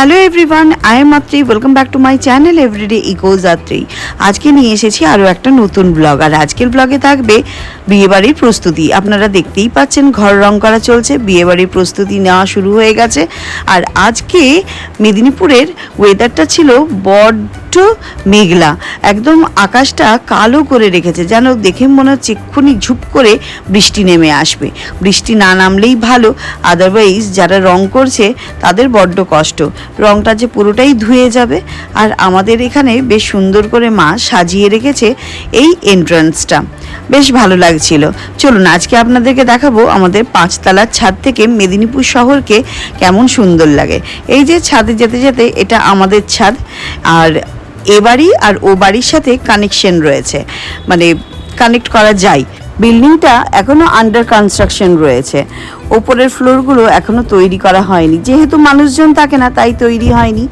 Hello everyone I am Matri welcome back to my channel everyday eco Jatri আজকে নিয়ে এসেছি আরও একটা নতুন ব্লগ আর আজকের ব্লগে থাকবে বিয়েবাড়ির প্রস্তুতি। আপনারা দেখতেই পাচ্ছেন ঘর রং করা চলছে, বিয়েবাড়ির প্রস্তুতি নেওয়া শুরু হয়ে গেছে। আর আজকে মেদিনীপুরের ওয়েদারটা ছিল বড্ড মেঘলা। একদম আকাশটা কালো করে রেখেছে, যেন দেখে মনে হচ্ছে এক্ষুনি ঝুপ করে বৃষ্টি নেমে আসবে। বৃষ্টি না নামলেই ভালো আদারওয়াইজ যারা রং করছে তাদের বড্ড কষ্ট। রংটা যে পুরোটাই ধুয়ে যাবে, আর আমাদের এখানে বেশ সুন্দর করে মা সাজিয়ে রেখেছে এই এন্ট্রান্সটা বেশ ভালো লাগছিল। চলুন, আজকে আপনাদেরকে দেখাবো আমাদের পাঁচতলার ছাদ থেকে মেদিনীপুর শহরকে কেমন সুন্দর লাগে। এই যে ছাদে যেতে যেতে এটা আমাদের ছাদ, আর এ বাড়ি আর ও বাড়ির সাথে কানেকশন রয়েছে। মানে কানেক্ট করা যায়। বিল্ডিংটা এখনও আন্ডার কনস্ট্রাকশন রয়েছে। ওপরের ফ্লোরগুলো এখনও তৈরি করা হয়নি। যেহেতু মানুষজন থাকে না, তাই তৈরি হয়নি।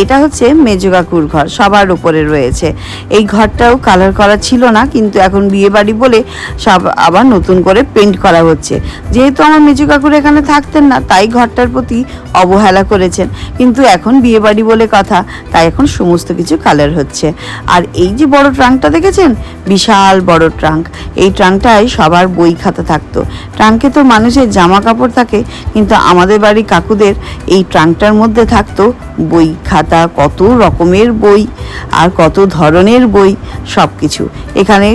এটা হচ্ছে মেজো কাকুর ঘর, সবার উপরে রয়েছে। এই ঘরটাও কালার করা ছিল না, কিন্তু এখন বিয়ে বাড়ি বলে সব আবার নতুন করে পেন্ট করা হচ্ছে। যেহেতু আমার মেজো কাকুর এখানে থাকতেন না, তাই ঘরটার প্রতি অবহেলা করেছেন। কিন্তু এখন বিয়ে বাড়ি বলে কথা, তাই এখন সমস্ত কিছু কালার হচ্ছে। আর এই যে বড় ট্রাঙ্কটা দেখেছেন? বিশাল বড় ট্রাঙ্ক এই ট্রাঙ্কটায় সবার বই খাতা থাকতো। ট্রাঙ্কে তো মানুষের জামা কাপড় থাকে, কিন্তু আমাদের বাড়ি কাকুদের এই ট্রাঙ্কটার মধ্যে থাকতো বই খাতা, কত রকমের বই আর কত ধরনের বই সব কিছু এখানে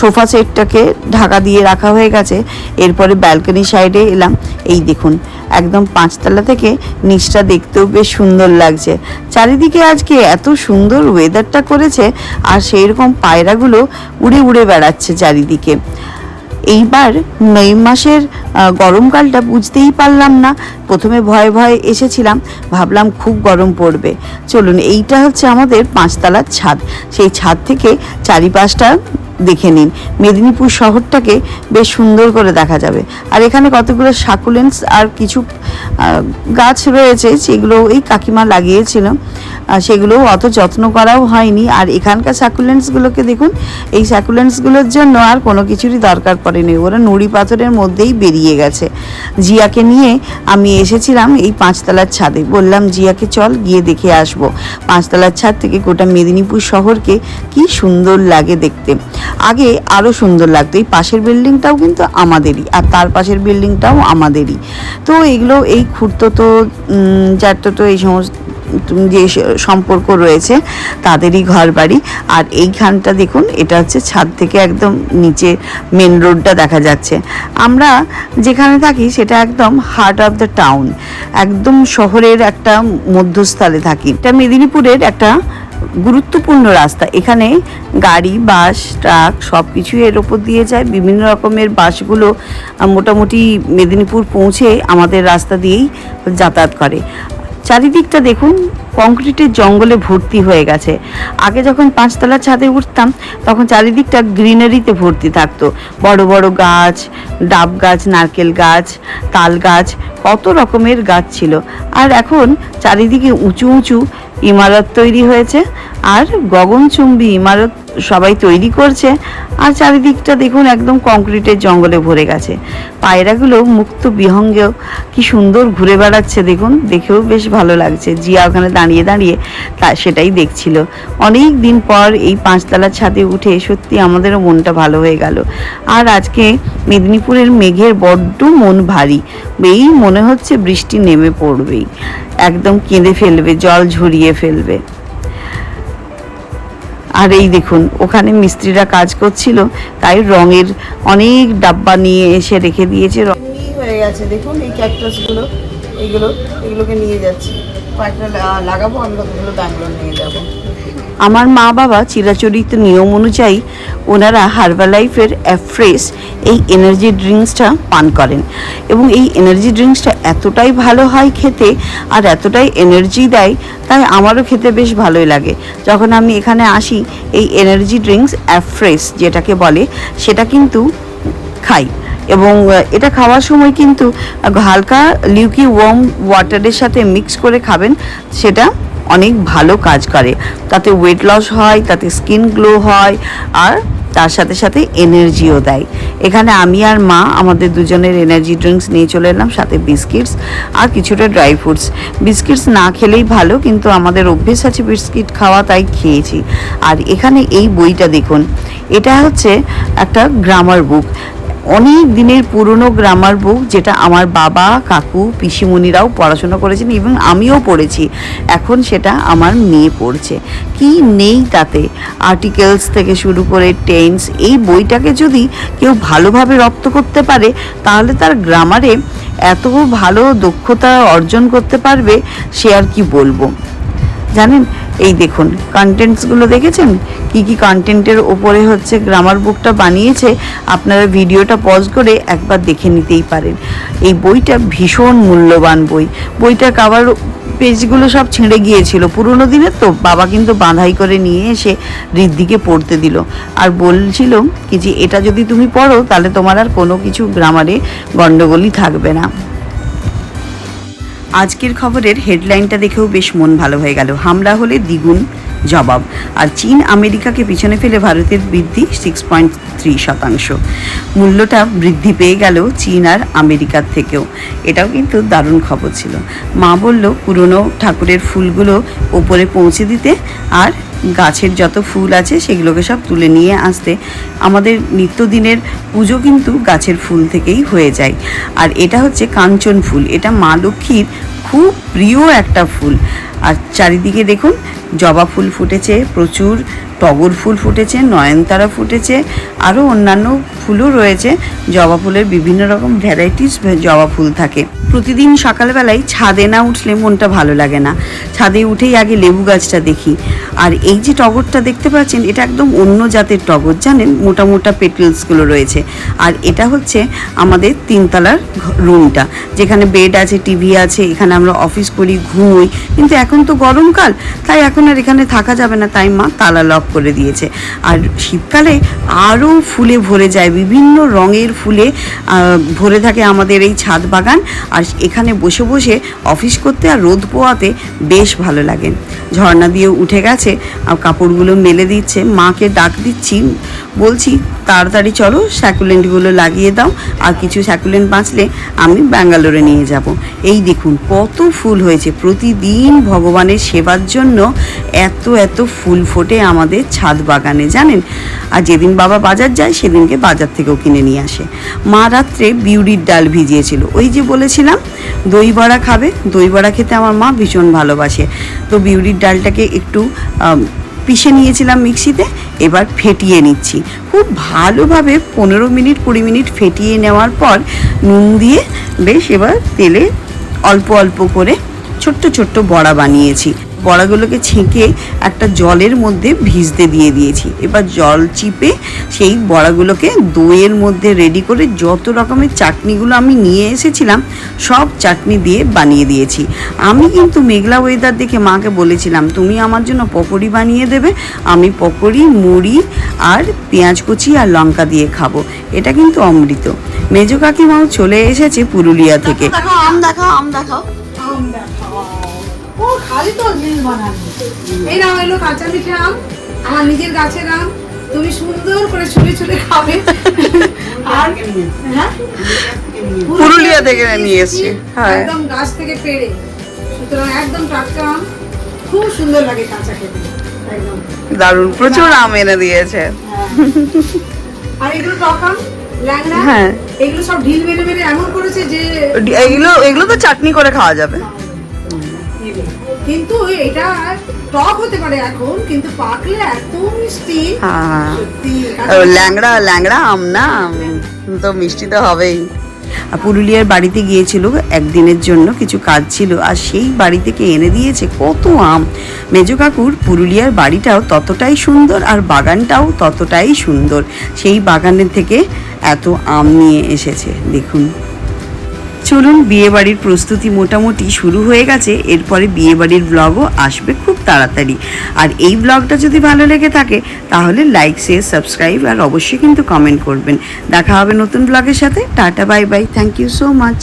সোফা সেটটাকে ঢাকা দিয়ে রাখা হয়ে গেছে। এরপরে ব্যালকনি সাইডে এলাম। এই দেখুন, একদম পাঁচতলা থেকে নিচটা দেখতেও বেশ সুন্দর লাগছে। চারিদিকে আজকে এত সুন্দর ওয়েদারটা করেছে আর সেই রকম পায়রাগুলো উড়ে উড়ে বেড়াচ্ছে চারিদিকে। এইবার মে মাসের গরমকালটা বুঝতেই পারলাম না। প্রথমে ভয়ে ভয়ে এসেছিলাম, ভাবলাম খুব গরম পড়বে। চলুন, এইটা হচ্ছে আমাদের পাঁচতলার ছাদ। সেই ছাদ থেকে চারিপাশটা দেখে নিন। মেদিনীপুর শহরটাকে বেশ সুন্দর করে দেখা যাবে। আর এখানে কতগুলো সাকুলেন্স আর কিছু গাছ রয়েছে যেগুলো এই কাকিমা লাগিয়েছিল। আহ, সেগুলো অত যত্ন করাও হয়নি। আর এখানকার সাকুলেন্সগুলোকে দেখুন এই সাকুলেন্সগুলোর জন্য আর কোনো কিছুরই দরকার পড়েনি। ওরা নুড়ি পাথরের মধ্যেই বেরিয়ে গেছে। জিয়াকে নিয়ে আমি এসেছিলাম এই পাঁচতলার ছাদে। বললাম জিয়াকে চল গিয়ে দেখে আসব। পাঁচতলার ছাদ থেকে গোটা মেদিনীপুর শহরকে কি সুন্দর লাগে দেখতে। আগে আরও সুন্দর লাগতো। এই পাশের বিল্ডিংটাও কিন্তু আমাদেরই আর তার পাশের বিল্ডিংটাও আমাদেরই। তো এগুলো এই খুঁড়তো তো যার তো এই সমস্ত যে সম্পর্ক রয়েছে, তাদেরই ঘর বাড়ি আর এইখানটা দেখুন, এটা হচ্ছে ছাদ থেকে একদম নিচে মেন রোডটা দেখা যাচ্ছে। আমরা যেখানে থাকি, সেটা একদম হার্ট অফ দ্য টাউন একদম শহরের একটা মধ্যস্থলে থাকি। এটা মেদিনীপুরের একটা গুরুত্বপূর্ণ রাস্তা। এখানে গাড়ি, বাস, ট্রাক সব কিছুই এর ওপর দিয়ে যায়। বিভিন্ন রকমের বাসগুলো মোটামুটি মেদিনীপুর পৌঁছে আমাদের রাস্তা দিয়েই যাতায়াত করে। চারিদিকটা দেখুন কংক্রিটের জঙ্গলে ভর্তি হয়ে গেছে। আগে যখন পাঁচতলা ছাদে উঠতাম, তখন চারিদিকটা গ্রিনারিতে ভর্তি থাকতো। বড় বড় গাছ, ডাব গাছ, নারকেল গাছ, তাল গাছ, কত রকমের গাছ ছিল। আর এখন চারিদিকে উঁচু উঁচু ইমারত তৈরি হয়েছে, আর গগনচুম্বী ইমারত সবাই তৈরি করছে। আর চারিদিকটা দেখুন একদম কংক্রিটের জঙ্গলে ভরে গেছে। পায়রাগুলো মুক্ত বিহঙ্গেও কি সুন্দর ঘুরে বেড়াচ্ছে দেখুন, দেখেও বেশ ভালো লাগছে। জিয়া ওখানে দাঁড়িয়ে দাঁড়িয়ে তা সেটাই দেখছিল। অনেক দিন পর এই পাঁচতলার ছাদে উঠে সত্যি আমাদেরও মনটা ভালো হয়ে গেল। আর আজকে মেদিনীপুরের মেঘের বড্ড মন ভারী। এই মনে হচ্ছে বৃষ্টি নেমে পড়বেই। একদম কেঁদে ফেলবে, জল ঝরিয়ে ফেলবে। আর এই দেখুন, ওখানে মিস্ত্রিরা কাজ করছিল, তাই রঙের অনেক ডাব্বা নিয়ে এসে রেখে দিয়েছে। হয়ে গেছে, দেখুন, এই ক্যাকটাসগুলো এইগুলো এগুলোকে নিয়ে যাচ্ছি। কয়েকটা লাগাবো, আমি কতগুলো ব্যাঙ্গলোর নিয়ে যাব। আমার মা বাবা চিরাচরিত নিয়ম অনুযায়ী ওনারা হার্বাল লাইফের অ্যাফ্রেশ এই এনার্জি ড্রিঙ্কসটা পান করেন। এবং এই এনার্জি ড্রিঙ্কসটা এতটাই ভালো হয় খেতে আর এতটাই এনার্জি দেয়, তাই আমারও খেতে বেশ ভালোই লাগে। যখন আমি এখানে আসি, এই এনার্জি ড্রিঙ্কস অ্যাফ্রেশ যেটাকে বলে, সেটা কিন্তু খাই। এবং এটা খাওয়ার সময় কিন্তু হালকা, লিউকি, ওয়ার্ম ওয়াটারের সাথে মিক্স করে খাবেন, সেটা অনেক ভালো কাজ করে। তাতে ওয়েট লস হয়, তাতে স্কিন গ্লো হয়, আর তার সাথে সাথে এনার্জিও দেয়। এখানে আমি আর মা আমাদের দুজনের এনার্জি ড্রিঙ্কস নিয়ে চলে এলাম, সাথে বিস্কিটস আর কিছুটা ড্রাই ফ্রুটস বিস্কিটস না খেলেই ভালো, কিন্তু আমাদের অভ্যেস আছে বিস্কিট খাওয়া, তাই খেয়েছি। আর এখানে এই বইটা দেখুন। এটা হচ্ছে একটা গ্রামার বুক অনেক দিনের পুরনো গ্রামার বুক যেটা আমার বাবা, কাকু, পিসিমণিরাও পড়াশোনা করেছেন এবং আমিও পড়েছি। এখন সেটা আমার মেয়ে পড়ছে। কি নেই তাতে? আর্টিকেলস থেকে শুরু করে টেন্স এই বইটাকে যদি কেউ ভালোভাবে রপ্ত করতে পারে, তাহলে তার গ্রামারে এত ভালো দক্ষতা অর্জন করতে পারবে, সে আর কি বলব? জানেন এই দেখুন কন্টেন্টসগুলো দেখেছেন? কি কি কন্টেন্টের ওপরে হচ্ছে গ্রামার বুকটা বানিয়েছে, আপনারা ভিডিওটা পজ করে একবার দেখে নিতেই পারেন। এই বইটা ভীষণ মূল্যবান বই। বইটার কাভার পেজগুলো সব ছিঁড়ে গিয়েছিল। পুরোনো দিনের তো, বাবা কিন্তু বাঁধাই করে নিয়ে এসে ঋদ্ধিকে পড়তে দিল। আর বলছিল কি যে, এটা যদি তুমি পড়ো, তাহলে তোমার আর কোনো কিছু গ্রামারে গণ্ডগোলই থাকবে না। আজকের খবরের হেডলাইনটা দেখেও বেশ মন ভালো হয়ে গেল। হামলা হলে দ্বিগুণ জবাব। আর চীন আমেরিকাকে পিছনে ফেলে ভারতের বৃদ্ধি সিক্স পয়েন্ট থ্রি শতাংশ। মূল্যটা বৃদ্ধি পেয়ে গেল চীন আর আমেরিকার থেকেও। এটাও কিন্তু দারুণ খবর ছিল। মা বলল, পুরনো ঠাকুরের ফুলগুলো ওপরে পৌঁছে দিতে আর গাছের যত ফুল আছে সেগুলোকে সব তুলে নিয়ে আসতে আমাদের নিত্যদিনের পুজো কিন্তু গাছের ফুল থেকেই হয়ে যায়। আর এটা হচ্ছে কাঞ্চন ফুল। এটা মা লক্ষ্মীর খুব প্রিয় একটা ফুল। আর চারিদিকে দেখুন জবা ফুল ফুটেছে প্রচুর। টগর ফুল ফুটেছে, নয়নতারা ফুটেছে আরও অন্যান্য ফুলও রয়েছে। জবা ফুলের বিভিন্ন রকম ভ্যারাইটিস জবা ফুল থাকে। প্রতিদিন সকালবেলায় ছাদে না উঠলে মনটা ভালো লাগে না। ছাদে উঠেই আগে লেবু গাছটা দেখি। আর এই যে টগরটা দেখতে পাচ্ছেন, এটা একদম অন্য জাতের টগর, জানেন? মোটা মোটা পেটেলসগুলো রয়েছে। আর এটা হচ্ছে আমাদের তিনতলার রুমটা। যেখানে বেড আছে টিভি আছে, এখানে আমরা অফিস করি, ঘুমোই। কিন্তু এখন তো গরমকাল, তাই এখন আর এখানে থাকা যাবে না। তাই মা তালা লক করে দিয়েছে। আর শীতকালে আরও ফুলে ভরে যায়, বিভিন্ন রঙের ফুলে ভরে থাকে আমাদের এই ছাদ বাগান। আর এখানে বসে বসে অফিস করতে আর রোদ পোয়াতে বেশ ভালো লাগে। ঝর্ণা দিয়ে উঠে গেছে, আর কাপড়গুলো মেলে দিচ্ছে। মাকে ডাক দিচ্ছি, বলছি তাড়াতাড়ি চলো স্যাকুলেন্টগুলো লাগিয়ে দাও। আর কিছু স্যাকুলেন্ট বাঁচলে আমি ব্যাঙ্গালোরে নিয়ে যাব। এই দেখুন, কত ফুল হয়েছে। প্রতিদিন ভগবানের সেবার জন্য এত এত ফুল ফোটে আমাদের ছাদ বাগানে, জানেন? আর যেদিন বাবা বাজার যায়, সেদিনকে বাজার থেকেও কিনে নিয়ে আসে। মা রাত্রে বিউরির ডাল ভিজিয়েছিল। ওই যে বলেছিলাম, দই বড়া খাবে। দই বড়া খেতে আমার মা ভীষণ ভালোবাসে। তো বিউরির ডালটাকে একটু পিষে নিয়েছিলাম মিক্সিতে, এবার ফেটিয়ে নিচ্ছি। খুব ভালোভাবে পনেরো মিনিট, কুড়ি মিনিট ফেটিয়ে নেওয়ার পর নুন দিয়ে বেশ এবার তেলে অল্প অল্প করে ছোট্ট ছোট্ট বড়া বানিয়েছি। বড়াগুলোকে ছেঁকে একটা জলের মধ্যে ভিজতে দিয়ে দিয়েছি। এবার জল চিপে সেই বড়াগুলোকে দইয়ের মধ্যে রেডি করে যত রকমের চাটনিগুলো আমি নিয়ে এসেছিলাম সব চাটনি দিয়ে বানিয়ে দিয়েছি। আমি কিন্তু মেঘলা ওয়েদার দেখে মাকে বলেছিলাম তুমি আমার জন্য পকোড়ি বানিয়ে দেবে আমি পকোড়ি মুড়ি আর পেঁয়াজ কুচি আর লঙ্কা দিয়ে খাব। এটা কিন্তু অমৃত। মেজো কাকিমাও চলে এসেছে পুরুলিয়া থেকে। দেখাও আম দেখাও আম দেখাও আম দেখাও। ও খালি তো রিল বানাবি এই নাও এলো কাঁচা মিঠে আম আমার নিজের গাছের আম তুমি সুন্দর করে ছুলে ছুলে খাবে। আর হ্যাঁ? পুরুলিয়া থেকে নিয়ে এসছি, হ্যাঁ। একদম গাছ থেকে পেড়ে সুতরাং একদম টাটকা আম। খুব সুন্দর লাগে কাঁচা খেতে। একদম। দারুণ। প্রচুর আম এনে দিয়েছে। হ্যাঁ। আর এগুলো টক আম ল্যাংড়া হ্যাঁ। এগুলো সব ঢিল মেরে মেরে এমন করেছে যে এগুলো এগুলো তো চাটনি করে খাওয়া যাবে। কিন্তু এটা টক হতে পারে এখন কিন্তু পাকলে এত মিষ্টি। হ্যাঁ। ল্যাংড়া ল্যাংড়া আম না? তো মিষ্টি তো হবেই। পুরুলিয়ার বাড়িতে গিয়েছিল একদিনের জন্য কিছু কাজ ছিল আর সেই বাড়ি থেকে এনে দিয়েছে কত আম। মেজো কাকুর পুরুলিয়ার বাড়িটাও ততটাই সুন্দর আর বাগানটাও ততটাই সুন্দর। সেই বাগানের থেকে এত আম নিয়ে এসেছে দেখুন। চলুন, বিয়েবাড়ির প্রস্তুতি মোটামুটি শুরু হয়ে গেছে। এরপরে বিয়েবাড়ির ব্লগও আসবে খুব তাড়াতাড়ি। আর এই ব্লগটা যদি ভালো লেগে থাকে, তাহলে লাইক শেয়ার সাবস্ক্রাইব আর অবশ্যই কিন্তু কমেন্ট করবেন। দেখা হবে নতুন ব্লগের সাথে। Tata bye bye thank you so much